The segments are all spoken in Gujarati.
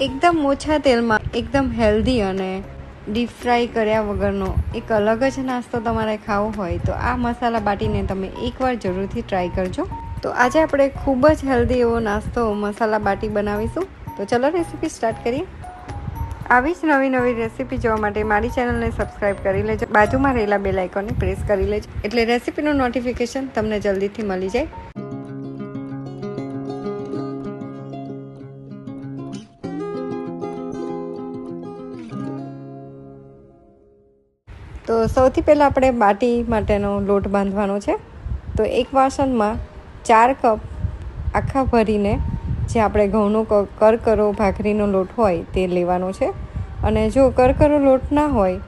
એકદમ ઓછા તેલમાં, એકદમ હેલ્ધી અને ડીપ ફ્રાય કર્યા વગરનો એક અલગ જ નાસ્તો તમારે ખાવો હોય તો આ મસાલા બાટીને તમે એકવાર જરૂરથી ટ્રાય કરજો. તો આજે આપણે ખૂબ જ હેલ્ધી એવો નાસ્તો મસાલા બાટી બનાવીશું. તો ચલો રેસીપી સ્ટાર્ટ કરીએ. આવી જ નવી નવી રેસીપી જોવા માટે મારી ચેનલને સબસ્ક્રાઈબ કરી લેજો. બાજુમાં રહેલા બે આઇકોનને પ્રેસ કરી લેજો. એટલે રેસીપીનું નોટિફિકેશન તમને જલ્દીથી મળી જાય. સૌથી પહેલાં આપણે બાટી માટેનો લોટ બાંધવાનો છે. તો એક વાસણમાં ચાર કપ આખા ભરીને જે આપણે ઘઉંનો કરકરો ભાખરીનો લોટ હોય તે લેવાનો છે. અને જો કરકરો લોટ ના હોય,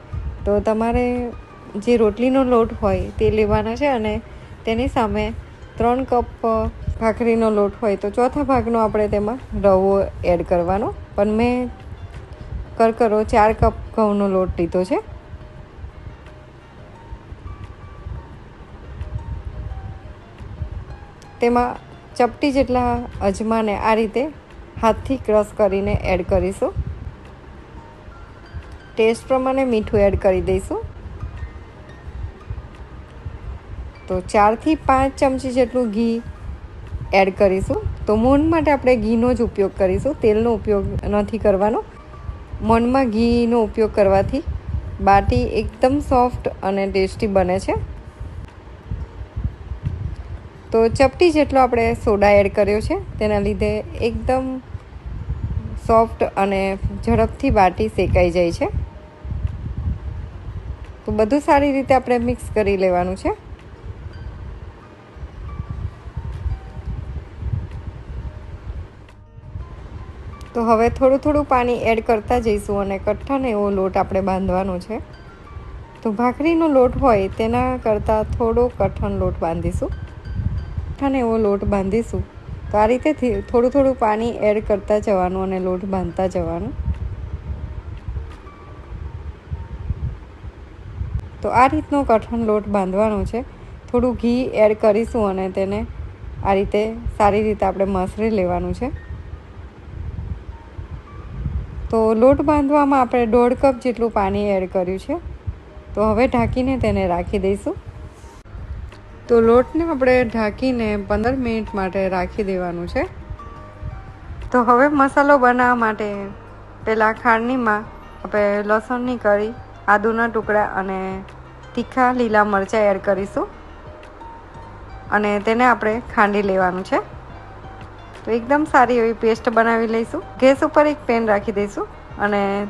તો તમારે જે રોટલીનો લોટ હોય તે લેવાનો છે અને તેની સામે ત્રણ કપ ભાખરીનો લોટ હોય તો ચોથા ભાગનો આપણે તેમાં રવો એડ કરવાનો. પણ મેં કરકરો ચાર કપ ઘઉંનો લોટ લીધો છે. તેમાં ચપટી જેટલા અજમાને આ રીતે હાથથી ક્રશ કરીને એડ કરીશું. ટેસ્ટ પ્રમાણે મીઠું એડ કરી દઈશું. તો ચારથી પાંચ ચમચી જેટલું ઘી એડ કરીશું. તો મોન માટે આપણે ઘીનો જ ઉપયોગ કરીશું. તેલનો ઉપયોગ નથી કરવાનો. મોનમાં ઘીનો ઉપયોગ કરવાથી બાટી એકદમ સોફ્ટ અને ટેસ્ટી બને છે. તો ચપટી જેટલો આપણે સોડા એડ કર્યો છે, તેના લીધે એકદમ સોફ્ટ અને ઝડપથી બાટી શેકાઈ જાય છે. તો બધું સારી રીતે આપણે મિક્સ કરી લેવાનું છે. તો હવે થોડું થોડું પાણી એડ કરતા જઈશું અને કઠ્ઠાને એવો લોટ આપણે બાંધવાનો છે. તો ભાખરીનો લોટ હોય તેના કરતાં થોડો કઠણ લોટ બાંધીશું. અને એવો લોટ બાંધીશું. તો આ રીતે થોડું થોડું પાણી એડ કરતા જવાનું અને લોટ બાંધતા જવાનું. તો આ રીતનો કઠણ લોટ બાંધવાનો છે. થોડું ઘી એડ કરીશું અને તેને આ રીતે સારી રીતે આપણે મસરી લેવાનું છે. તો લોટ બાંધવામાં આપણે દોઢ કપ જેટલું પાણી એડ કર્યું છે. તો હવે ઢાંકીને તેને રાખી દઈશું. તો લોટને આપણે ઢાંકીને પંદર મિનિટ માટે રાખી દેવાનું છે. તો હવે મસાલો બનાવવા માટે પહેલાં ખાંડનીમાં આપણે લસણની કરી આદુના ટુકડા અને તીખા લીલા મરચાં એડ કરીશું. અને તેને આપણે ખાંડી લેવાનું છે. તો એકદમ સારી એવી પેસ્ટ બનાવી લઈશું. ગેસ ઉપર એક પેન રાખી દઈશું અને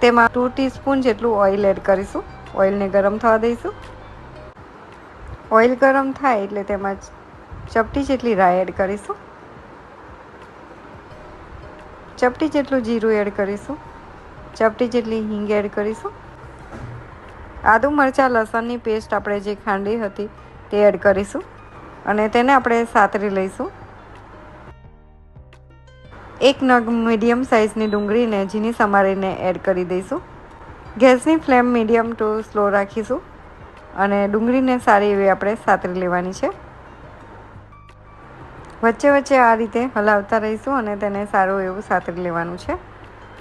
તેમાં ટુ ટીસ્પૂન જેટલું ઓઇલ એડ કરીશું. ઓઇલને ગરમ થવા દઈશું. ઓઇલ ગરમ થાય એટલે તેમાં ચપટી જેટલી રાઈ એડ કરીશું. ચપટી જેટલું જીરું એડ કરીશું. ચપટી જેટલી હિંગ એડ કરીશું. આદુ મરચાં, લસણની પેસ્ટ આપણે જે ખાંડી હતી તે એડ કરીશું અને તેને આપણે સાતરી લઈશું. એક નગ મીડિયમ સાઇઝની ડુંગળીને ઝીણી સમારીને એડ કરી દઈશું. ગેસની ફ્લેમ મીડિયમ ટુ સ્લો રાખીશું. અને ડુંગળીને સારી એવી આપણે સાતરી લેવાની છે. વચ્ચે વચ્ચે આ રીતે હલાવતા રહીશું અને તેને સારું એવું સાતરી લેવાનું છે.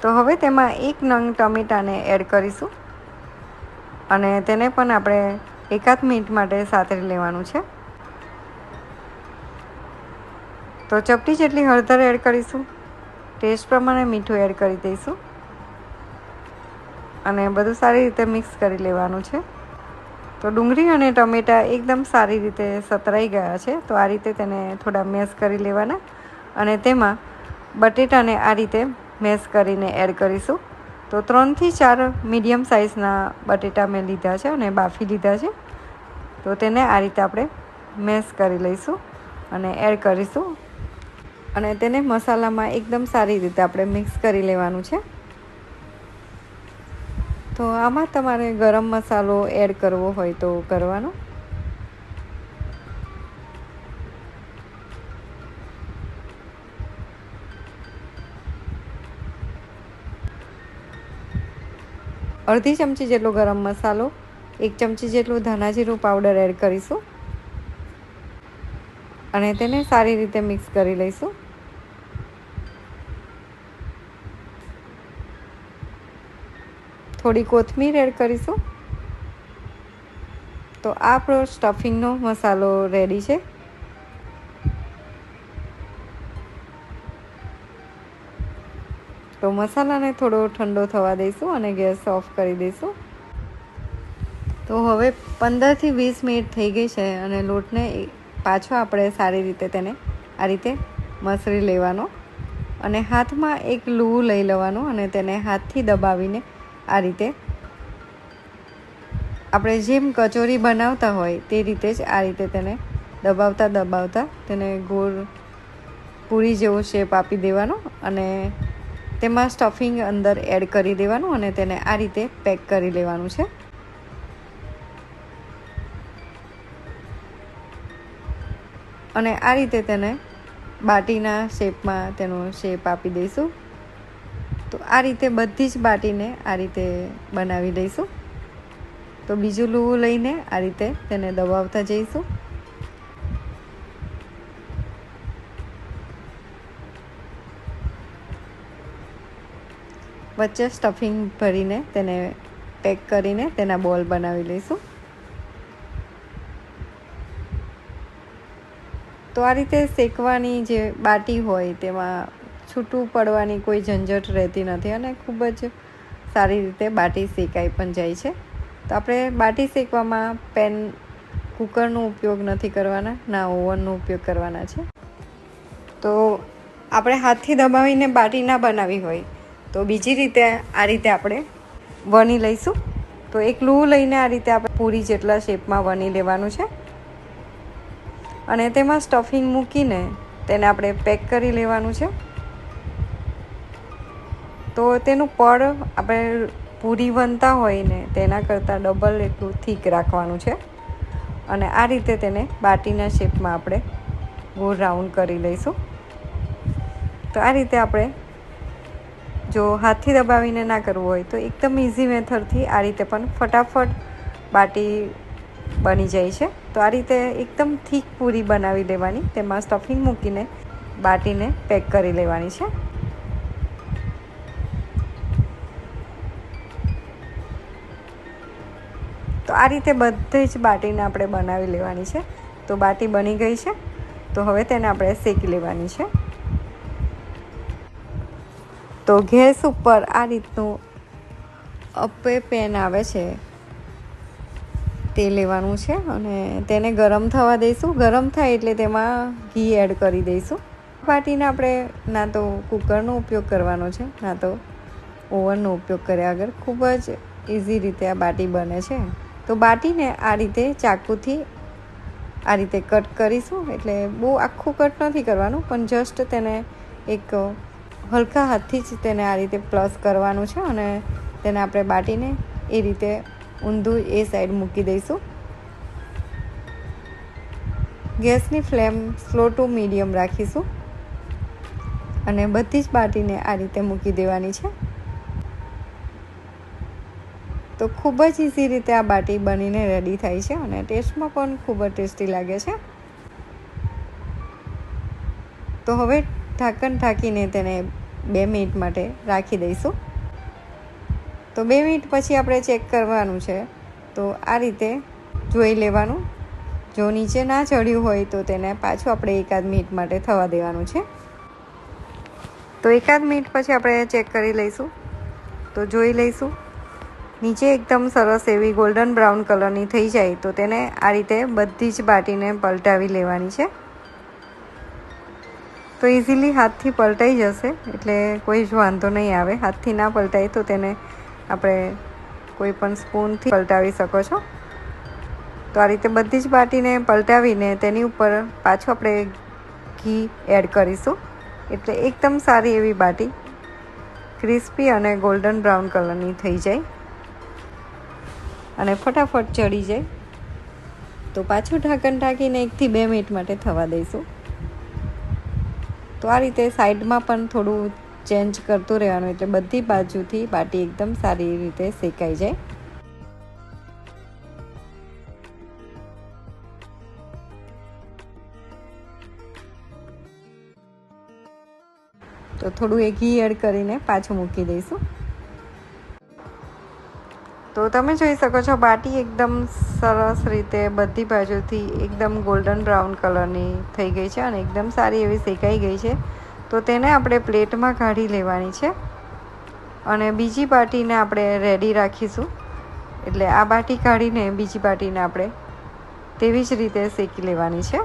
તો હવે તેમાં એક નંગ ટમેટાને એડ કરીશું. અને તેને પણ આપણે એકાદ મિનિટ માટે સાતરી લેવાનું છે. તો ચપટી જેટલી હળદર એડ કરીશું. ટેસ્ટ પ્રમાણે મીઠું એડ કરી દઈશું. અને બધું સારી રીતે મિક્સ કરી લેવાનું છે. તો ડુંગળી અને ટમેટાં એકદમ સારી રીતે સતરાઈ ગયા છે. તો આ રીતે તેને થોડા મેશ કરી લેવાના અને તેમાં બટેટાને આ રીતે મેશ કરીને એડ કરીશું. તો ત્રણથી ચાર મીડિયમ સાઇઝના બટેટા મેં લીધા છે અને બાફી લીધા છે. તો તેને આ રીતે આપણે મેશ કરી લઈશું અને એડ કરીશું. અને તેને મસાલામાં એકદમ સારી રીતે આપણે મિક્સ કરી લેવાનું છે. તો આમાં તમારે ગરમ મસાલો એડ કરવો હોય તો કરવાનો. અડધી ચમચી જેટલો ગરમ મસાલો, એક ચમચી જેટલું ધાણા જીરું પાવડર એડ કરીશું. અને તેને સારી રીતે મિક્સ કરી લઈશું. થોડી કોથમીર એડ કરીશું. તો આપણો સ્ટફિંગનો મસાલો રેડી છે. તો મસાલાને થોડો ઠંડો થવા દઈશું અને ગેસ ઓફ કરી દઈશું. તો હવે પંદરથી વીસ મિનિટ થઈ ગઈ છે અને લોટને પાછો આપણે સારી રીતે તેને આ રીતે મસળી લેવાનો. અને હાથમાં એક લૂ લઈ લેવાનું અને તેને હાથથી દબાવીને આ રીતે. આપણે જેમ કચોરી બનાવતા હોય તે રીતે જ આ રીતે તેને દબાવતા દબાવતા તેને ગોળ પૂરી જેવો શેપ આપી દેવાનો અને તેમાં સ્ટફિંગ અંદર એડ કરી દેવાનું અને તેને આ રીતે પેક કરી લેવાનું છે. અને આ રીતે તેને બાટીના શેપમાં તેનો શેપ આપી દઈશું. તો આ રીતે બધી જ બાટીને આ રીતે બનાવી દઈશું. તો બીજું લૂવું લઈને આ રીતે તેને દબાવતા જઈશું. વચ્ચે સ્ટફિંગ ભરીને તેને પેક કરીને તેના બોલ બનાવી લઈશું. તો આ રીતે શેકવાની જે બાટી હોય તેમાં છૂટું પડવાની કોઈ ઝંઝટ રહેતી નથી અને ખૂબ જ સારી રીતે બાટી શેકાઈ પણ જાય છે. તો આપણે બાટી શેકવામાં પેન, કુકરનો ઉપયોગ નથી કરવાના, ના ઓવનનો ઉપયોગ કરવાના છે. તો આપણે હાથથી દબાવીને બાટી ના બનાવી હોય, તો બીજી રીતે આ રીતે આપણે વણી લઈશું. તો એક લૂ લઈને આ રીતે આપણે પૂરી જેટલા શેપમાં વણી લેવાનું છે. અને તેમાં સ્ટફિંગ મૂકીને તેને આપણે પેક કરી લેવાનું છે. તો તેનું પડ આપણે પૂરી વનતા હોય ને તેના કરતાં ડબલ એટલું થીક રાખવાનું છે. અને આ રીતે તેને બાટીના શેપમાં આપણે ગોળ રાઉન્ડ કરી લઈશું. તો આ રીતે આપણે જો હાથથી દબાવીને ના કરવું હોય તો એકદમ ઇઝી મેથડથી આ રીતે પણ ફટાફટ બાટી બની જાય છે. તો આ રીતે એકદમ થીક પૂરી બનાવી લેવાની તેમાં સ્ટફિંગ મૂકીને બાટીને પેક કરી લેવાની છે. તો આ રીતે બધી જ બાટીને આપણે બનાવી લેવાની છે. તો બાટી બની ગઈ છે. તો હવે તેને આપણે શેકી લેવાની છે. તો ગેસ ઉપર આ રીતનું અપે પેન આવે છે. તે લેવાનું છે અને તેને ગરમ થવા દઈશું. ગરમ થાય એટલે તેમાં ઘી એડ કરી દઈશું. બાટીને આપણે ના તો કુકરનો ઉપયોગ કરવાનો છે, ના તો ઓવનનો ઉપયોગ કર્યા આગળ ખૂબ જ ઇઝી રીતે આ બાટી બને છે. તો બાટીને આ રીતે ચાકુથી આ રીતે કટ કરીશું. એટલે બહુ આખું કટ નથી કરવાનું, પણ જસ્ટ તેને એક હલકા હાથથી જ તેને આ રીતે પ્લસ કરવાનું છે અને તેને આપણે બાટીને એ રીતે ઊંધું એ સાઈડ મૂકી દઈશું. ગેસની ફ્લેમ સ્લો ટુ મીડિયમ રાખીશું. અને બધી જ બાટીને આ રીતે મૂકી દેવાની છે. તો ખૂબ જ ઇઝી રીતે આ બાટી બનીને રેડી થાય છે અને ટેસ્ટમાં પણ ખૂબ જ ટેસ્ટી લાગે છે. તો હવે ઢાંકણ ઢાંકીને તેને બે મિનિટ માટે રાખી દઈશું. તો બે મિનિટ પછી આપણે ચેક કરવાનું છે. તો આ રીતે જોઈ લેવાનું. જો નીચે ના ચડ્યું હોય તો તેને પાછું આપણે એકાદ મિનિટ માટે થવા દેવાનું છે. તો એકાદ મિનિટ પછી આપણે ચેક કરી લઈશું. તો જોઈ લઈશું. નીચે એકદમ સરસ એવી ગોલ્ડન બ્રાઉન કલરની થઈ જાય તો તેને આ રીતે બધી જ બાટીને પલટાવી લેવાની છે. તો ઇઝીલી હાથથી પલટાઈ જશે, એટલે કોઈ જ વાંધો નહીં આવે. હાથથી ના પલટાય તો તેને આપણે કોઈ પણ સ્પૂનથી પલટાવી શકો છો. તો આ રીતે બધી જ બાટીને પલટાવીને તેની ઉપર પાછું આપણે ઘી એડ કરીશું. એટલે એકદમ સારી એવી બાટી ક્રિસ્પી અને ગોલ્ડન બ્રાઉન કલરની થઈ જાય. અને ફટાફટ ચડી જાય. તો પાછું ઢાંકણ ઢાંકીને એકથી બે મિનિટ માટે થવા દઈશું. તો આ રીતે સાઈડમાં પણ થોડું ચેન્જ કરતું રહેવાનું એટલે બધી બાજુથી બાટી એકદમ સારી રીતે શેકાઈ જાય. તો થોડું એ ઘી એડ કરીને પાછું મૂકી દઈશું. તો તમે જોઈ શકો છો, બાટી એકદમ સરસ રીતે બધી બાજુથી એકદમ ગોલ્ડન બ્રાઉન કલરની થઈ ગઈ છે અને એકદમ સારી એવી શેકાઈ ગઈ છે. તો તેને આપણે પ્લેટમાં કાઢી લેવાની છે અને બીજી બાટીને આપણે રેડી રાખીશું. એટલે આ બાટી કાઢીને બીજી બાટીને આપણે તેવી જ રીતે શેકી લેવાની છે.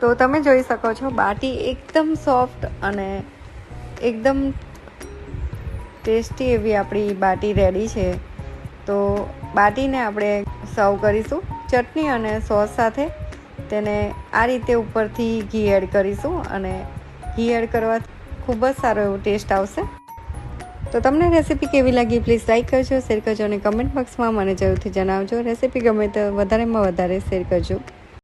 તો તમે જોઈ શકો છો, બાટી એકદમ સોફ્ટ અને એકદમ ટેસ્ટી એવી આપણી બાટી રેડી છે. તો બાટીને આપણે સર્વ કરીશું. ચટણી અને સોસ સાથે તેને આ રીતે ઉપરથી ઘી એડ કરીશું અને ઘી એડ કરવાથી ખૂબ જ સારો એવો ટેસ્ટ આવશે. તો તમને રેસીપી કેવી લાગી પ્લીઝ લાઈક કરજો, શેર કરજો અને કમેન્ટ બોક્સમાં મને જરૂરથી જણાવજો. રેસીપી ગમે તો વધારેમાં વધારે શેર કરજો.